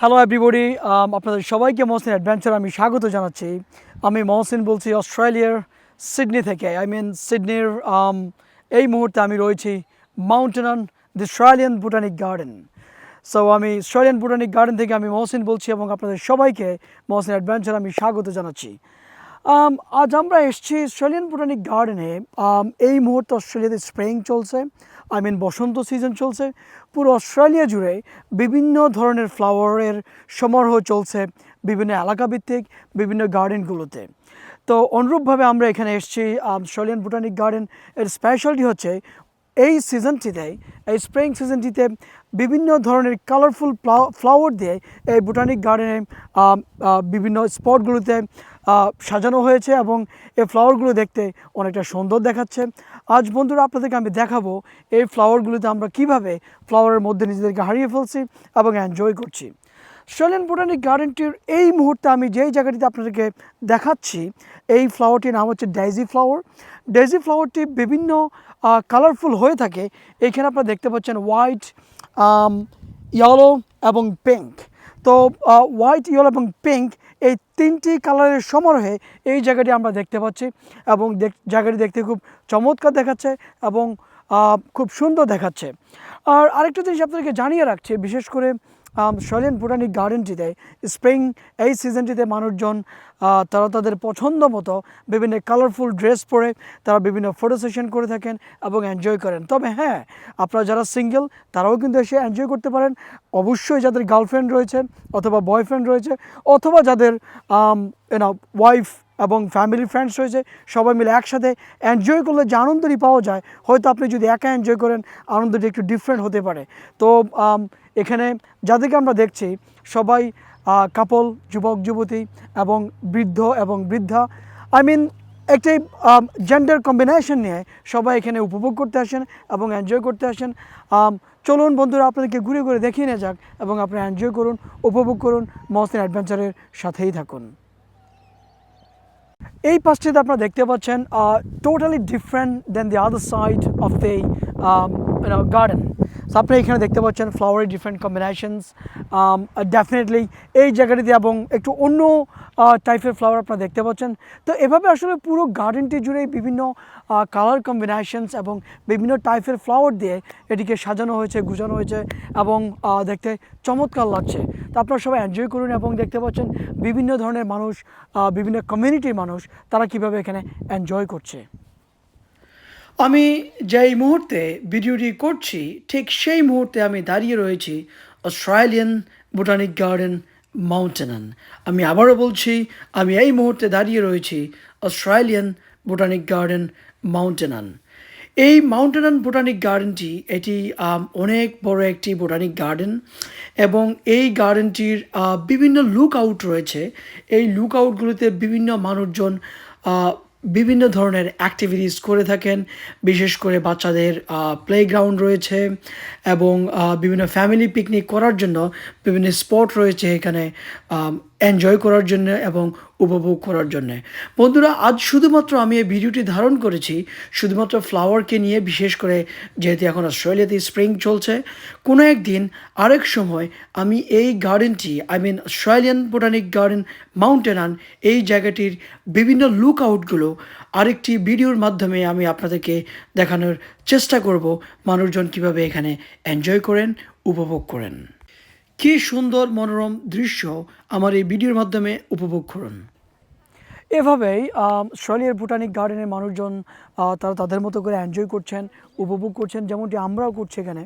Hello everybody Um, আপনাদের সবাইকে Mohsin adventure আমি স্বাগত জানাচ্ছি। আমি মহসিন বলছি অস্ট্রেলিয়ার সিডনি থেকে। আই মিন সিডনির um, এই মুহূর্তে আমি রয়েছি mountain on the Australian botanic garden so আমি অস্ট্রেলিয়ান বোটানিক গার্ডেন থেকে আমি মহসিন বলছি এবং আপনাদের সবাইকে মহসিন অ্যাডভেঞ্চার আমি স্বাগত জানাচ্ছি। আজ আমরা এসেছি অস্ট্রেলিয়ান বোটানিক গার্ডেনে এই মুহূর্তে অস্ট্রেলিয়াতে স্প্রিং চলছে আই মিন বসন্ত সিজন চলছে। পুরো অস্ট্রেলিয়া জুড়ে বিভিন্ন ধরনের ফ্লাওয়ারের সমারোহ চলছে বিভিন্ন এলাকাভিত্তিক বিভিন্ন গার্ডেনগুলোতে তো অনুরূপভাবে আমরা এখানে এসেছি অস্ট্রেলিয়ান বোটানিক গার্ডেন এর স্পেশালিটি হচ্ছে এই সিজনটিতে এই স্প্রিং সিজনটিতে বিভিন্ন ধরনের কালারফুল ফ্লাওয়ার দিয়ে এই বোটানিক গার্ডেনে বিভিন্ন স্পটগুলোতে সাজানো হয়েছে এবং এই ফ্লাওয়ারগুলো দেখতে অনেকটা সুন্দর দেখাচ্ছে। আজ বন্ধুরা আপনাদেরকে আমি দেখাবো এই ফ্লাওয়ারগুলোতে আমরা কীভাবে ফ্লাওয়ারের মধ্যে নিজেদেরকে হারিয়ে ফেলছি এবং এনজয় করছি। অস্ট্রেলিয়ান বোটানিক গার্ডেনটির এই মুহূর্তে আমি যেই জায়গাটিতে আপনাদেরকে দেখাচ্ছি, এই ফ্লাওয়ারটির নাম হচ্ছে ডেজি ফ্লাওয়ার ডেজি ফ্লাওয়ারটি বিভিন্ন কালারফুল হয়ে থাকে। এখানে আপনারা দেখতে পাচ্ছেন হোয়াইট ইয়েলো এবং পিঙ্ক তো হোয়াইট ইয়েলো এবং পিঙ্ক এই তিনটি কালারের সমারোহে এই জায়গাটি আমরা দেখতে পাচ্ছি এবং জায়গাটি দেখতে খুব চমৎকার দেখাচ্ছে এবং খুব সুন্দর দেখাচ্ছে। আর আরেকটা জিনিস আপনাদেরকে জানিয়ে রাখছে, বিশেষ করে শৈলেন বোটানিক গার্ডেনটিতে স্প্রিং, এই সিজনটিতে মানুষজন তারা তাদের পছন্দ মতো বিভিন্ন কালারফুল ড্রেস পরে তারা বিভিন্ন ফটো সেশন করে থাকেন এবং এনজয় করেন। তবে হ্যাঁ আপনারা যারা সিঙ্গেল তারাও কিন্তু এসে এনজয় করতে পারেন। অবশ্যই যাদের গার্লফ্রেন্ড রয়েছে অথবা বয়ফ্রেন্ড রয়েছে অথবা যাদের ইউনো ওয়াইফ এবং ফ্যামিলি ফ্রেন্ডস রয়েছে, সবাই মিলে একসাথে এনজয় করলে যে আনন্দটি পাওয়া যায়, হয়তো আপনি যদি একা এনজয় করেন, আনন্দটি একটু ডিফারেন্ট হতে পারে। তো এখানে যাদেরকে আমরা দেখছি সবাই কাপল, যুবক, যুবতী এবং বৃদ্ধ এবং বৃদ্ধা। আই মিন একটি জেন্ডার কম্বিনেশন নিয়ে সবাই এখানে উপভোগ করতে আসেন এবং এনজয় করতে আসেন। চলুন বন্ধুরা, আপনাদেরকে ঘুরে ঘুরে দেখিয়ে নিয়ে যাক এবং আপনারা এনজয় করুন, উপভোগ করুন মহসিন অ্যাডভেঞ্চারের সাথেই থাকুন। এই পাশটিতে আপনারা দেখতে পাচ্ছেন totally different than the other side of the garden আপনি এখানে দেখতে পাচ্ছেন ফ্লাওয়ারের ডিফারেন্ট কম্বিনেশনস ডেফিনেটলি এই জায়গাটিতে এবং একটু অন্য টাইপের ফ্লাওয়ার আপনারা দেখতে পাচ্ছেন। তো এভাবে আসলে পুরো গার্ডেনটি জুড়ে বিভিন্ন কালার কম্বিনেশনস এবং বিভিন্ন টাইপের ফ্লাওয়ার দিয়ে এটিকে সাজানো হয়েছে গুজানো হয়েছে এবং দেখতে চমৎকার লাগছে। তো আপনারা সবাই এনজয় করুন এবং দেখতে পাচ্ছেন বিভিন্ন ধরনের মানুষ বিভিন্ন কমিউনিটির মানুষ তারা কীভাবে এখানে এনজয় করছে। আমি যেই মুহূর্তে ভিডিওটি করছি, ঠিক সেই মুহূর্তে আমি দাঁড়িয়ে রয়েছি অস্ট্রেলিয়ান বোটানিক গার্ডেন মাউন্টেনান। আমি আবারও বলছি, আমি এই মুহূর্তে দাঁড়িয়ে রয়েছি অস্ট্রেলিয়ান বোটানিক গার্ডেন মাউন্টেনান। এই মাউন্টেনান বোটানিক গার্ডেনটি, এটি অনেক বড় একটি বোটানিক গার্ডেন এবং এই গার্ডেনটির বিভিন্ন লুক আউট রয়েছে। এই লুক আউটগুলোতে বিভিন্ন মানুষজন বিভিন্ন ধরনের অ্যাক্টিভিটিস করে থাকেন, বিশেষ করে বাচ্চাদের প্লেগ্রাউন্ড রয়েছে এবং বিভিন্ন ফ্যামিলি পিকনিক করার জন্য বিভিন্ন স্পট রয়েছে এখানে এনজয় করার জন্য এবং উপভোগ করার জন্য। বন্ধুরা, আজ শুধুমাত্র আমি এই ভিডিওটি ধারণ করেছি, শুধুমাত্র ফ্লাওয়ারকে নিয়ে, বিশেষ করে যেহেতু এখন অস্ট্রেলিয়াতে স্প্রিং চলছে, কোনো একদিন, আরেক সময় আমি এই গার্ডেনটি I mean Australian botanic garden Mount Annan এই জায়গাটির বিভিন্ন লুক আউটগুলো আরেকটি ভিডিওর মাধ্যমে আমি আপনাদেরকে দেখানোর চেষ্টা করব, মানুষজন কীভাবে এখানে এনজয় করেন, উপভোগ করেন। কি সুন্দর মনোরম দৃশ্য আমার এই ভিডিওর মাধ্যমে উপভোগ করুন। এভাবেই অস্ট্রেলিয়ার বোটানিক গার্ডেনের মানুষজন তারা তাদের মতো করে এনজয় করছেন উপভোগ করছেন যেমনটি আমরাও করছি এখানে।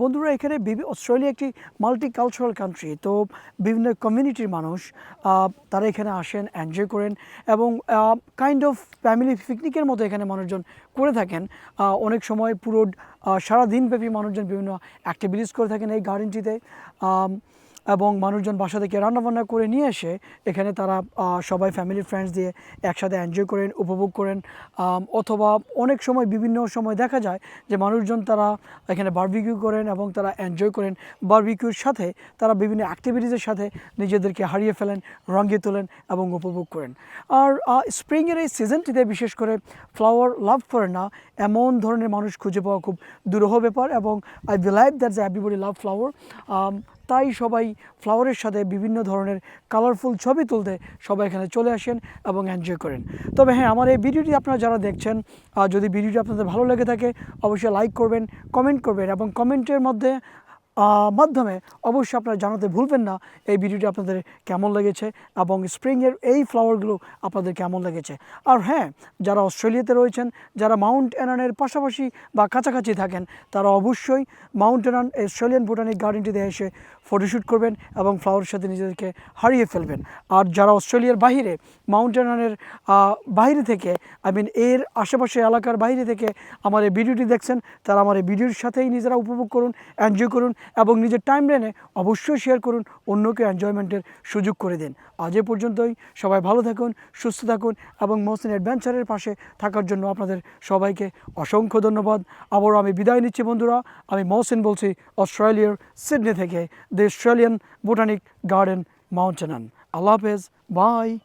বন্ধুরা এখানে অস্ট্রেলিয়া একটি মাল্টি কালচারাল কান্ট্রি তো বিভিন্ন কমিউনিটির মানুষ তারা এখানে আসেন এনজয় করেন এবং কাইন্ড অফ ফ্যামিলি পিকনিকের মতো এখানে মানুষজন করে থাকেন। অনেক সময় পুরো আহ, সারা দিনব্যাপী মানুষজন বিভিন্ন অ্যাক্টিভিটিস করে থাকেন এই গার্ডেনটিতে। এবং মানুষজন বাসা থেকে রান্নাবান্না করে নিয়ে এসে এখানে তারা সবাই ফ্যামিলি ফ্রেন্ডস দিয়ে একসাথে এনজয় করেন, উপভোগ করেন। অথবা অনেক সময়, বিভিন্ন সময় দেখা যায় যে মানুষজন তারা এখানে বারবিকিউ করেন এবং তারা এনজয় করেন। বারবিকিউর সাথে তারা বিভিন্ন অ্যাক্টিভিটিসের সাথে নিজেদেরকে হারিয়ে ফেলেন, রঙিয়ে তোলেন এবং উপভোগ করেন। আর স্প্রিংয়ের এই সিজনটিতে বিশেষ করে ফ্লাওয়ার লাভ করে না, এমন ধরনের মানুষ খুঁজে পাওয়া খুব দুরূহ ব্যাপার এবং I believe that's everybody love flower তাই সবাই ফ্লাওয়ারের সাথে বিভিন্ন ধরনের কালারফুল ছবি তুলতে সবাই এখানে চলে আসেন এবং এনজয় করেন। তবে হ্যাঁ আমার এই ভিডিওটি আপনারা যারা দেখছেন যদি ভিডিওটি আপনাদের ভালো লেগে থাকে, অবশ্যই লাইক করবেন কমেন্ট করবেন এবং কমেন্টের মধ্যে মাধ্যমে অবশ্যই আপনারা জানাতে ভুলবেন না এই ভিডিওটি আপনাদের কেমন লেগেছে এবং স্প্রিংয়ের এই ফ্লাওয়ারগুলো আপনাদের কেমন লেগেছে। আর হ্যাঁ যারা অস্ট্রেলিয়াতে রয়েছেন, যারা মাউন্ট অ্যানানের পাশাপাশি বা কাছাকাছি থাকেন, তারা অবশ্যই মাউন্ট অ্যানান অস্ট্রেলিয়ান বোটানিক গার্ডেনটিতে এসে ফটোশ্যুট করবেন এবং ফ্লাওয়ারের সাথে নিজেদেরকে হারিয়ে ফেলবেন। আর যারা অস্ট্রেলিয়ার বাইরে মাউন্ট অ্যানানের আহ, বাইরে থেকে আই মিন এর আশেপাশে এলাকার বাইরে থেকে আমার এই ভিডিওটি দেখছেন তারা আমার এই ভিডিওর সাথেই নিজেরা উপভোগ করুন এনজয় করুন এবং নিজের টাইম লাইনে অবশ্যই শেয়ার করুন অন্যকে এনজয়মেন্টের সুযোগ করে দিন। আজ এ পর্যন্তই সবাই ভালো থাকুন সুস্থ থাকুন এবং মহসিন অ্যাডভেঞ্চারের পাশে থাকার জন্য আপনাদের সবাইকে অসংখ্য ধন্যবাদ। আবারও আমি বিদায় নিচ্ছি বন্ধুরা আমি মহসিন বলছি অস্ট্রেলিয়ার সিডনি থেকে। the Australian Botanic Garden Mount Annan. Allah Hafiz. Bye.